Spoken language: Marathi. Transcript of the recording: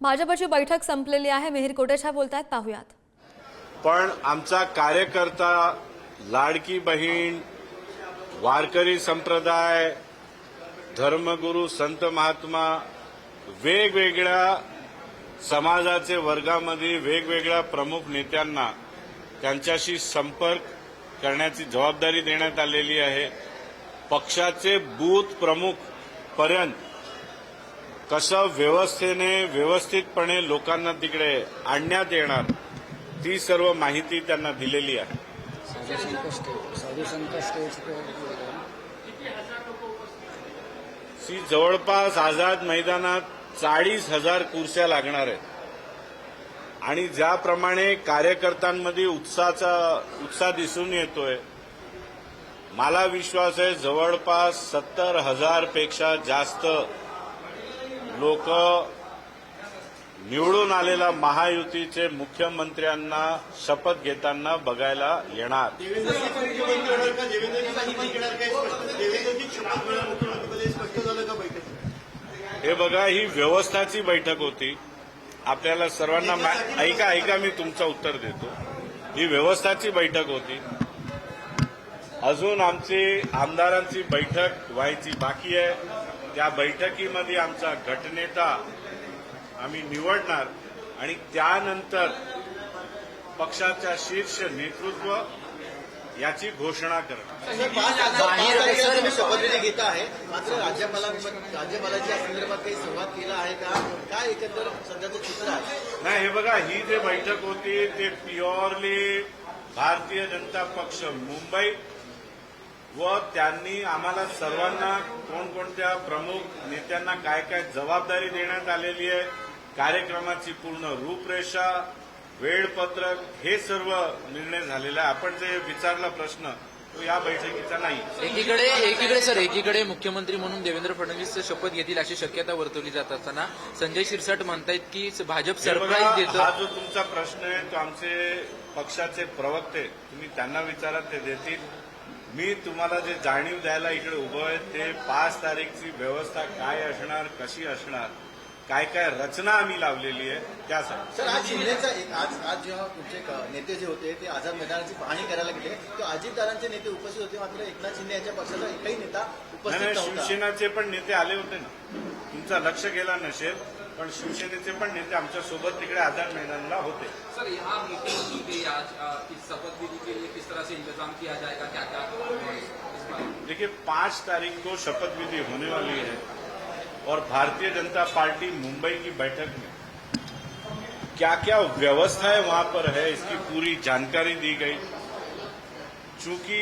भाजपची बैठक संपलेली आहे. मिहीर बोलत बोलतायत. पाहूयात. पण आमचा कार्यकर्ता लाडकी बहीण वारकरी संप्रदाय धर्मगुरू संत महात्मा वेगवेगळ्या समाजाचे वर्गामध्ये वेगवेगळ्या प्रमुख नेत्यांना त्यांच्याशी संपर्क करण्याची जबाबदारी देण्यात आलेली आहे. पक्षाचे बूथ प्रमुख पर्यंत कसं व्यवस्थेने व्यवस्थितपणे लोकांना तिकडे आणण्यात येणार ती सर्व माहिती त्यांना दिलेली आहे. सी जवळपास आझाद मैदानात चाळीस हजार कुर्स्या लागणार आहेत. आणि ज्याप्रमाणे कार्यकर्त्यांमध्ये उत्साहाचा उत्साह दिसून येतोय मला विश्वास आहे जवळपास सत्तर हजारपेक्षा जास्त लोक निवडून आलेल्या महायुतीचे मुख्यमंत्र्यांना शपथ घेताना बघायला येणार. हे बघा ही व्यवस्थाची बैठक होती. आपल्याला सर्वांना ऐका ऐका मी तुमचं उत्तर देतो. ही व्यवस्थाची बैठक होती. अजून आमची आमदारांची बैठक व्हायची बाकी आहे. त्या बैठकीमध्ये आमचा गटनेता आम्ही निवडणार आणि त्यानंतर पक्षाच्या शीर्ष नेतृत्व याची घोषणा करणार शपथविधी घेत आहे मात्र राज्यपाला राज्यपालाची या संदर्भात काही संवाद केला आहे का काय एकंदर सध्याचं चित्र आहे नाही हे बघा ही जे बैठक होती ते प्युअरली भारतीय जनता पक्ष मुंबई व त्यांनी आम्हाला सर्वांना कोणकोणत्या प्रमुख नेत्यांना काय काय जबाबदारी देण्यात आलेली आहे कार्यक्रमाची पूर्ण रूपरेषा वेळपत्रक हे सर्व निर्णय झालेला आहे. आपण जे विचारला प्रश्न तो या बैठकीचा नाही. एकीकडे एकीकडे सर एकीकडे मुख्यमंत्री म्हणून देवेंद्र फडणवीस शपथ घेतील अशी शक्यता वर्तवली जात असताना संजय शिरसाट म्हणतायत की भाजप सरप्राईज देतं. हा जो तुमचा प्रश्न आहे तो आमचे पक्षाचे प्रवक्ते तुम्ही त्यांना विचारा ते देतील. मी तुम्हाला जे जाणीव द्यायला इकडे उभं आहे ते पाच तारीखची व्यवस्था काय असणार कशी असणार काय काय रचना आम्ही लावलेली आहे त्यासाठी. सर आज शिंदेचा एक आज आज जेव्हा तुमचे नेते जे होते ते आझाद मैदानाची पाहणी करायला गेले तेव्हा अजितदारांचे नेते उपस्थित होते मात्र एकनाथ शिंदे यांच्या पक्षाचा एकही नेता नाही, उपस्थित शिवसेनाचे पण नेते आले होते ना. तुमचा लक्ष गेला नसेल पण शिवसेनेचे पण नेते आमच्यासोबत तिकडे आझाद मैदानला होते. सर यहाँ मीटिंग की गई आज अ, इस शपथ विधि के लिए तरह से इंतज़ाम किया जाएगा क्या क्या देखिए, पाँच तारीख को शपथ विधि होने वाली है और भारतीय जनता पार्टी मुंबई की बैठक में क्या क्या व्यवस्थाएँ वहाँ पर है, इसकी पूरी जानकारी दी गई। चूँकि